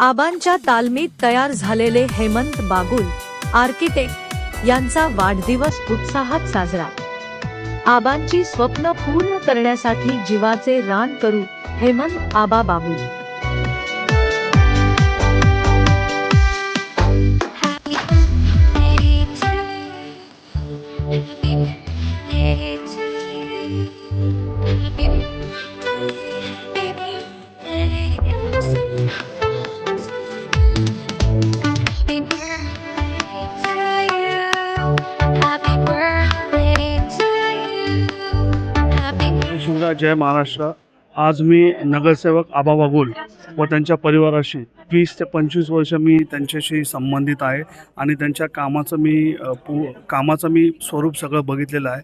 आबांच्या तालमीत तयार झालेले हेमंत बागुल आर्किटेक्ट यांचा वाढदिवस उत्साहात साजरा. आबांची स्वप्न पूर्ण करण्यासाठी जीवाचे रान करू हेमंत आबा बाबू जय जय महाराष्ट्र. आज मी नगरसेवक आबा बागुल व त्यांच्या परिवाराशी वीस ते पंचवीस वर्ष मी त्यांच्याशी संबंधित आहे आणि त्यांच्या कामाचं मी पू कामाचं मी स्वरूप सगळं बघितलेलं आहे.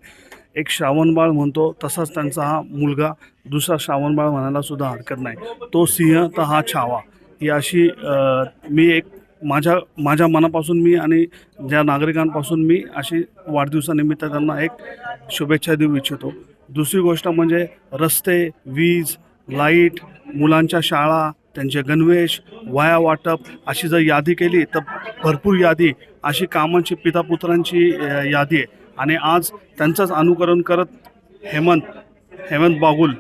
एक श्रावणबाळ म्हणतो तसाच त्यांचा हा मुलगा दुसरा श्रावणबाळ म्हणायला सुद्धा हरकत नाही. तो सिंह तर हा छावा. ही अशी मी एक माझ्या माझ्या मनापासून मी आणि ज्या नागरिकांपासून मी अशी वाढदिवसानिमित्त त्यांना एक शुभेच्छा देऊ इच्छितो. दुसरी गोष्ट म्हणजे रस्ते वीज लाइट मुलांच्या शाळा त्यांचे गणवेश वाया वाटप अशी जर यादी केली तर भरपूर यादी अशी कामांची पितापुत्रांची यादी आहे. आणि आज त्यांचंच अनुकरण करत हेमंत हेमंत बागुल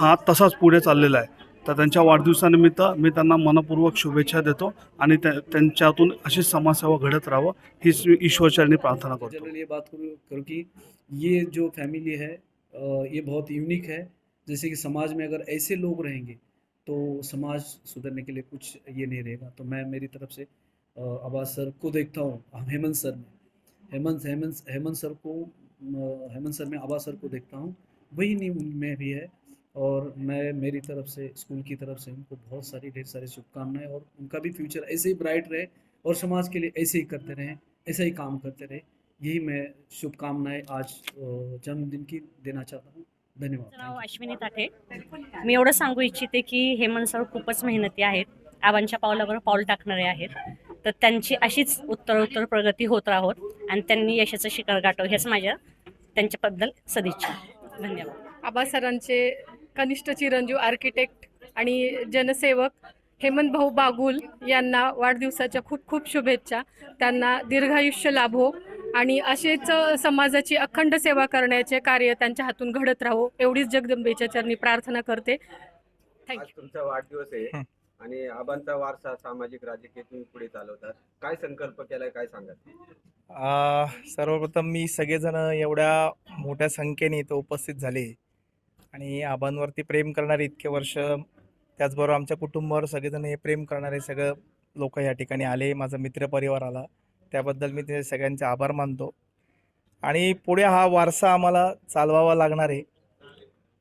हा तसाच पुढे चाललेला आहे. तर त्यांच्या वाढदिवसानिमित्त मी त्यांना मनपूर्वक शुभेच्छा देतो आणि त्यांच्यातून अशी समाजसेवा घडत राहावं हीच मी ईश्वरचरणी प्रार्थना करतो. जनरल ये बात करूँ की कि ये जो फैमिली है अ, ये बहुत यूनिक है। जैसे कि समाज में अगर ऐसे लोग रहेंगे तो समाज सुधरने के लिए कुछ ये नहीं रहेगा। तो मैं मेरी तरफ से अ, आवाज सर को देखता हूँ हेमंत सर में। हेमंत हेमंत हेमंत सर को अ, हेमंत सर में आवाज सर को देखता हूँ। वही नहीं उनमें भी है। और मैं मेरी तरफ से स्कूल की तरफ से उनको बहुत सारी ढेर सारी शुभकामनाएं और उनका भी फ्यूचर ऐसे ही ब्राइट रहे और समाज के लिए ऐसे ही करते रहें ऐसा ही काम करते रहे। यही मैं शुभकामनाएं आज जन्मदिन की देना चाहता हूँ। धन्यवाद। नाव अश्विनी ताठे। मी एवढं सांगू इच्छिते की हेमंत सर खूपच मेहनती आहेत. आबांच्या पावलावर पाऊल टाकणारे आहेत. तर त्यांची अशीच उत्तरोत्तर प्रगती होत राहोत आणि त्यांनी यशाचं शिखर गाठव हेच माझ्या त्यांच्याबद्दल सदिच्छा. धन्यवाद. आबा सरांचे कनिष्ठ चिरंजीव आर्किटेक्ट आणि जनसेवक हेमंत भाऊ बागुल यांना वाढदिवसाच्या खूप खूप शुभेच्छा. त्यांना दीर्घायुष्य लाभो आणि असेच समाजाची अखंड सेवा करण्याचे कार्य त्यांच्या हातून घडत राहो एवढीच जगदंबेच्या चरणी प्रार्थना करते. आज थँक्यू तुमचा वाढदिवस आहे आणि आबांचा वारसा सामाजिक राजकीय तुम्ही पुढे चालवतात. काय संकल्प केलाय काय सांगाल? आ, सर्वप्रथम मी सगळेजण एवढ्या मोठ्या संख्येने इथं उपस्थित झाले. आणि आबांवरती प्रेम करणारे इतके वर्ष त्याचबरोबर आमच्या कुटुंबावर सगळेजण हे प्रेम करणारे सगळं लोक या ठिकाणी आले. माझा मित्रपरिवार आला. त्याबद्दल मी ते सगळ्यांचे आभार मानतो. आणि पुढे हा वारसा आम्हाला चालवावा लागणार आहे.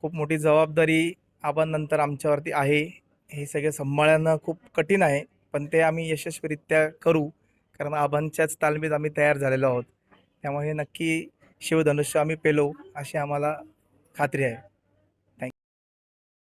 खूप मोठी जबाबदारी आबांनंतर आमच्यावरती आहे. हे सगळे सांभाळणं खूप कठीण आहे. पण ते आम्ही यशस्वीरित्या करू. कारण आबांच्याच तालमीत आम्ही तयार झालेलो आहोत. त्यामुळे नक्की शिवधनुष्य आम्ही पेलो अशी आम्हाला खात्री आहे.